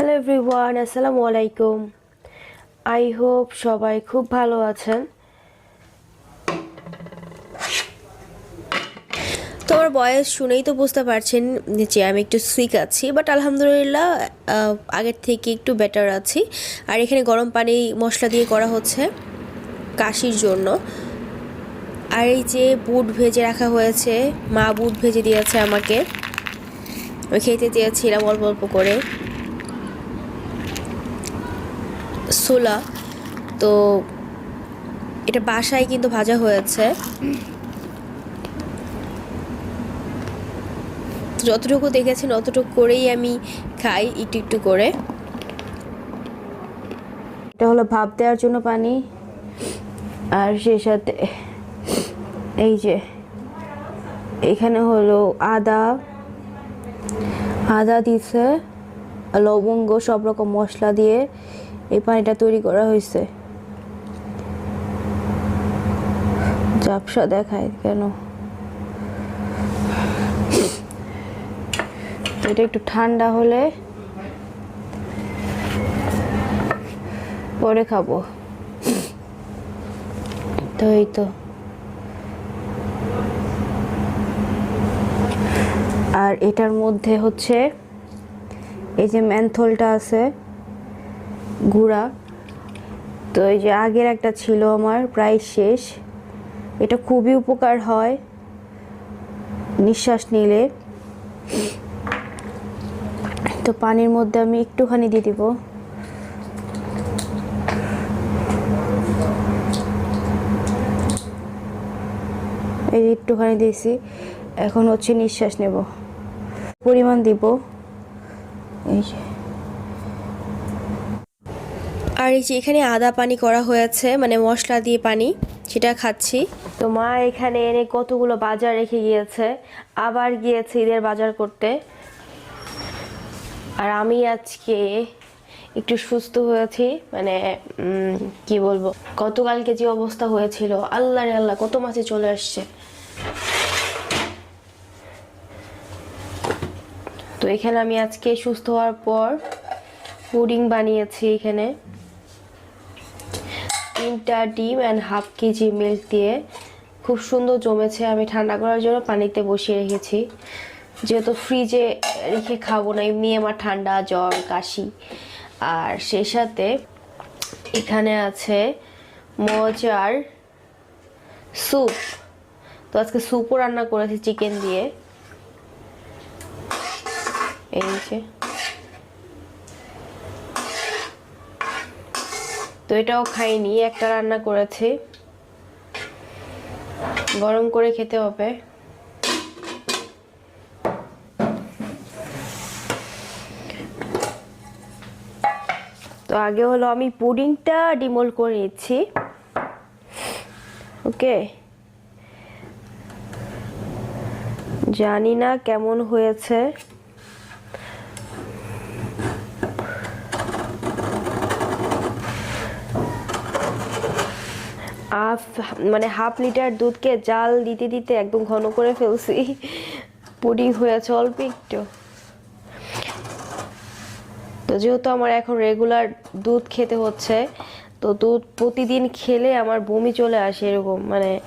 Hello everyone আসসালামু আলাইকুম I hope সবাই খুব ভালো আছেন। তোমার বয়স শুনেই তো বুঝতে পারছেন যে আমি একটু সুইক আছি বাট আলহামদুলিল্লাহ আগের থেকে একটু বেটার আছি। আর এখানে গরম পানি, মশলা দিয়ে করা হচ্ছে কাশির জন্য। আর এই যে বুট ভেজে রাখা হয়েছে, মা বুট ভেজে দিয়েছে আমাকে। আমি খেতে চেয়েছিলাম অল্প অল্প করে। সোলা তো এটা বাসায় কিন্তু ভাজা হয়েছে। যতটুকু দেখেছেন অতটুকু করেই আমি খাই একটু একটু করে। এটা হলো ভাপ দেওয়ার জন্য পানি। আর সে সাথে এই যে এখানে হলো আদা। আদা দিছে লবঙ্গ সব রকম মশলা দিয়ে এই পানিটা তৈরি করা হয়েছে। ঝাপসা দেখায় কেন? এটা একটু ঠান্ডা হলে পরে খাব। তো এই তো। আর এটার মধ্যে হচ্ছে এই যে ম্যানথলটা আছে গুঁড়া তো এই যে আগের একটা ছিল আমার, প্রায় শেষ। এটা খুবই উপকার হয় নিঃশ্বাস নিলে। তো পানির মধ্যে আমি একটুখানি দিয়ে দিব। এই একটুখানি দিয়েছি। এখন হচ্ছে নিঃশ্বাস নেব। পরিমাণ দিব। এই যে। আর এই যে এখানে আদা পানি করা হয়েছে মানে মশলা দিয়ে পানি, সেটা খাচ্ছি। তো মা এখানে এনে কতগুলো বাজার রেখে গিয়েছে, আবার গিয়েছে ঈদের বাজার করতে। আর আমি আজকে একটু সুস্থ হয়েছি মানে কি বলব, গতকালকে যে অবস্থা হয়েছিল, আল্লাহ রে আল্লাহ, কত মাসে চলে আসছে। তো এখানে আমি আজকে সুস্থ হওয়ার পর পুডিং বানিয়েছি এখানে। তিনটা ডিম অ্যান্ড হাফ কেজি মিল্ক দিয়ে খুব সুন্দর জমেছে। আমি ঠান্ডা করার জন্য পানিতে বসিয়ে রেখেছি। যেহেতু ফ্রিজে রেখে খাব না, এমনি আমার ঠান্ডা, জ্বর, কাশি। আর সেই সাথে এখানে আছে মজার স্যুপ তো আজকে স্যুপও রান্না করেছি চিকেন দিয়ে। এই যে। তো এটাও খাইনি, একটা রান্না করেছি। গরম করে খেতে হবে। তো আগে হলো আমি পুডিংটা ডিমোল করে নিচ্ছি। ওকে? জানি না কেমন হয়েছে। হাফ মানে হাফ লিটার দুধকে জাল দিতে দিতে একদম ঘন করে ফেলছি। পুডিং হয়েছে অল্প একটু। তো যেহেতু আমার এখন রেগুলার দুধ খেতে হচ্ছে, তো দুধ প্রতিদিন খেলে আমার বমি চলে আসে এরকম মানে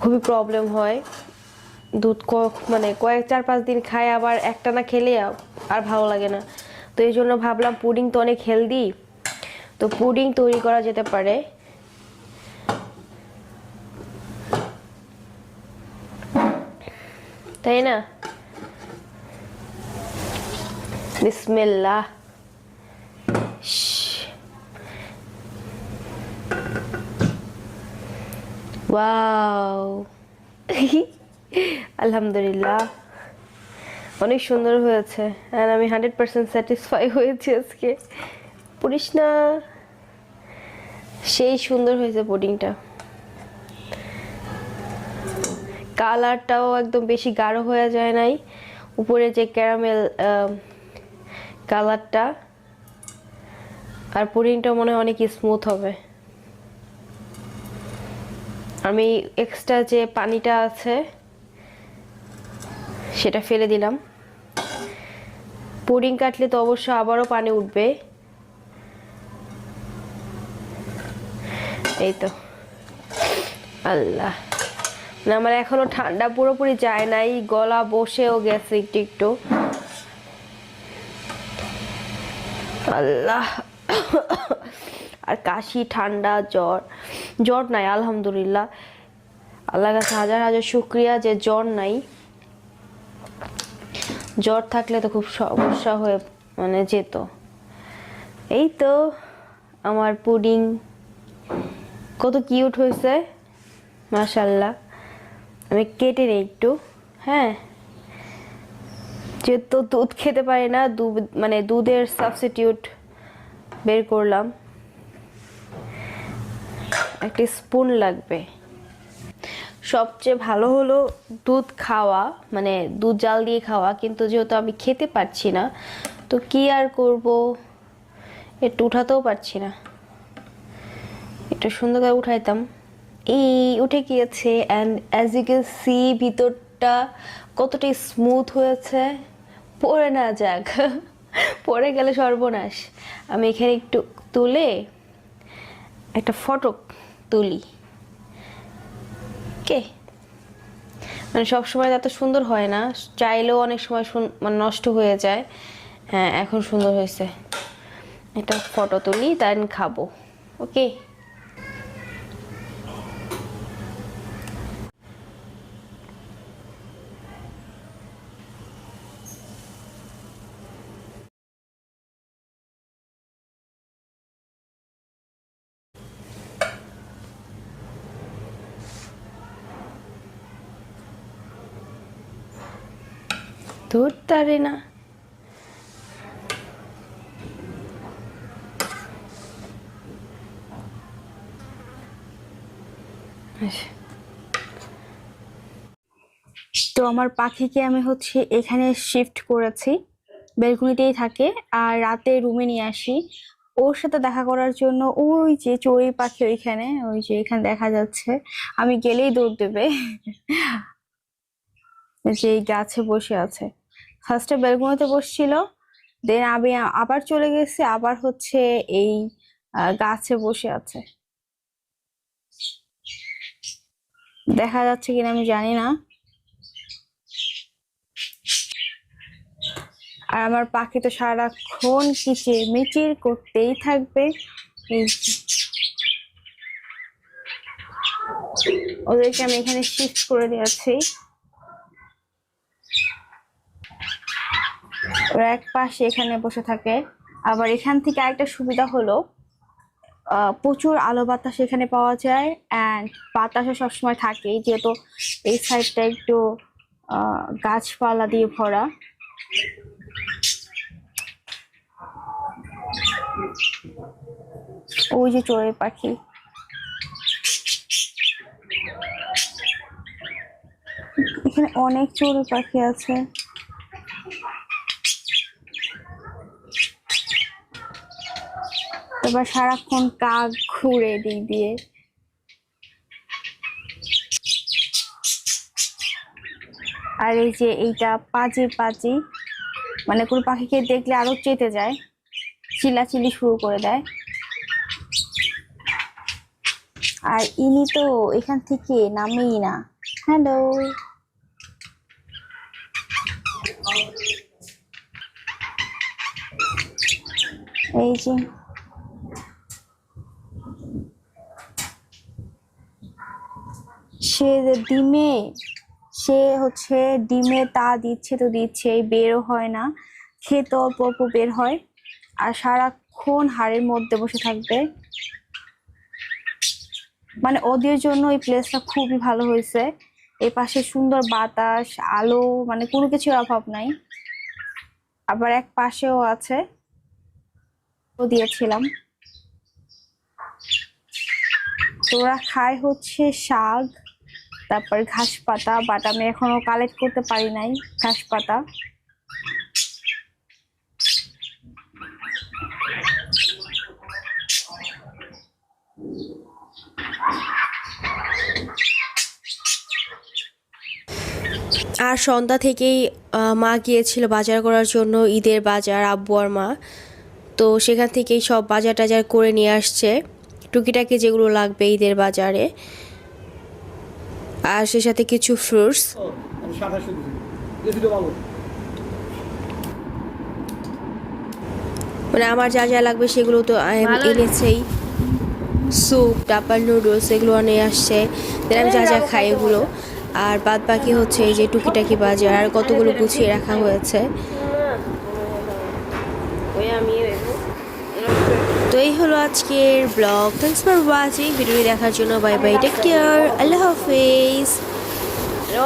খুবই প্রবলেম হয়। দুধ ক- মানে কয়েক, চার, পাঁচ দিন খায় আবার একটা না খেলে আর ভালো লাগে না। তো এই জন্য ভাবলাম পুডিং তো অনেক হেলদি তো পুডিং তৈরি করা যেতে পারে। তাই না? বিসমিল্লাহ। ওয়াও। আলহামদুলিল্লাহ। অনেক সুন্দর হয়েছে। আর আমি হান্ড্রেড পার্সেন্ট স্যাটিসফাই হয়েছি আজকে। পড়িস না। সেই সুন্দর হয়েছে পুডিংটা কালারটাও একদম বেশি গাঢ় হয়ে যায় নাই। উপরে যে ক্যারামেল কালারটা, আর পুডিংটা মনে হয় অনেক স্মুথ হবে। আমি এক্সট্রা যে পানিটা আছে, সেটা ফেলে দিলাম। পুডিং কাটলে তো অবশ্য আবারও পানি উঠবে। এই তো। আল্লাহ। না আমার এখনও ঠান্ডা পুরোপুরি যায় নাই, গলা বসেও গেছে একটু একটু। আল্লাহ। আর কাশি, ঠান্ডা, জ্বর জ্বর নাই, আলহামদুলিল্লাহ। আল্লাহ কাছে হাজার হাজার শুক্রিয়া যে জ্বর নাই। জ্বর থাকলে তো খুব সমস্যা হয়ে মানে যেত। এই তো আমার পুডিং। কত কিউট হয়েছে মাশাল্লাহ আমি কেটে নিই একটু হ্যাঁ। যেহেতু দুধ খেতে পারি না, দুধ মানে দুধের সাবস্টিটিউট বের করলাম। একটি স্পুন লাগবে। সবচেয়ে ভালো হলো দুধ খাওয়া মানে দুধ জাল দিয়ে খাওয়া, কিন্তু যেহেতু আমি খেতে পারছি না, তো কি আর করব? একটু উঠাতেও পারছি না। একটু সুন্দর করে উঠাইতাম। এই উঠে গিয়েছে and as you can see ভিতরটা কতটা স্মুথ হয়েছে। পড়ে না যাক, পড়ে গেলে সর্বনাশ। আমি এখানে একটু তুলে একটা ফটো তুলি। কে? মানে সব সময় এত সুন্দর হয় না, চাইলেও অনেক সময় মানে নষ্ট হয়ে যায়। হ্যাঁ এখন সুন্দর হয়েছে। এটা ফটো তুলি দেন খাব। ওকে ধরতে না। আচ্ছা। তো আমার পাখিকে আমি হচ্ছে এখানে শিফট করেছি। বেলকুনিতেই থাকে। আর রাতে রুমে নিয়ে আসি। ওর সাথে দেখা করার জন্য ওই যে চড়ুই পাখি ওইখানে, ওই যে এখানে দেখা যাচ্ছে। আমি গেলেই দৌড় দেবে। যে গাছে বসে আছে। ফার্স্টে বেলকুনিতে বসছিল দেন আমি আবার চলে গেছি, আবার হচ্ছে এই গাছে বসে আছে। দেখা যাচ্ছে কিনা আমি জানি না। আর আমার পাখি তো সারাক্ষণ কিচির মিচির করতেই থাকবে। ওদেরকে আমি এখানে শিফট করে দিয়েছি। ওরা এক পাশে এখানে বসে থাকে। আবার এখান থেকে আরেকটা সুবিধা হলো প্রচুর আলো বাতাস এখানে পাওয়া যায় অ্যান্ড বাতাসও সবসময় থাকে। যেহেতু এই সাইডটা একটু গাছপালা দিয়ে ভরা। ওই যে চড়ুই পাখি। এখানে অনেক চড়ুই পাখি আছে। এবার সারাক্ষণ কাক ঘুরে দিক দিয়ে। আর এই যে এইটা পাজি পাজি মানে কোনো পাখিকে দেখলে আরও চেতে যায়, চিল্লাচিল্লি শুরু করে দেয়। আর ইনি তো এখান থেকে নামেই না। হ্যালো। এই যে সে যে ডিমে, সে হচ্ছে ডিমে তা দিচ্ছে তো দিচ্ছে বেরও হয় না। খেতে অল্প অল্প বের হয় আর সারাক্ষণ হাড়ের মধ্যে বসে থাকবে। মানে ওদের জন্য এই প্লেসটা খুবই ভালো হয়েছে। এই পাশে সুন্দর বাতাস, আলো মানে কোনো কিছুর অভাব নাই। আবার এক পাশেও আছে। ও দিয়েছিলাম। তো ওরা খায় হচ্ছে শাক। তারপর ঘাস পাতা বাট আমি এখনও কালেক্ট করতে পারি নাই ঘাস পাতা আর সন্ধ্যা থেকেই মা গিয়েছিল বাজার করার জন্য, ঈদের বাজার, আব্বু আর মা। তো সেখান থেকেই সব বাজার টাজার করে নিয়ে আসছে। টুকিটাকি যেগুলো লাগবে ঈদের বাজারে। আর সে সাথে কিছু ফ্রুটস মানে আমার যা যা লাগবে সেগুলো তো এনেছেই। স্যুপ টাপার নুডলস এগুলো নিয়ে আসছে। দেন আমি যা যা খাই এগুলো। আর বাদ বাকি হচ্ছে এই যে টুকিটাকি বাজার আর কতগুলো গুছিয়ে রাখা হয়েছে। এই হলো আজকের ব্লগ। থ্যাংকস ফর ওয়াচিং ভিডিওটি দেখার জন্য বাই বাই টেক কেয়ার আল্লাহ হাফেজ।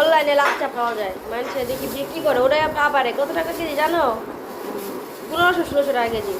অনলাইনে লাচ্চা পাওয়া যায়। মানুষের দেখি বিক্রি করে। ওটাই আবার। কত টাকা কেজি জানো? পনেরোশো, ষোলোশো টাকা কেজি।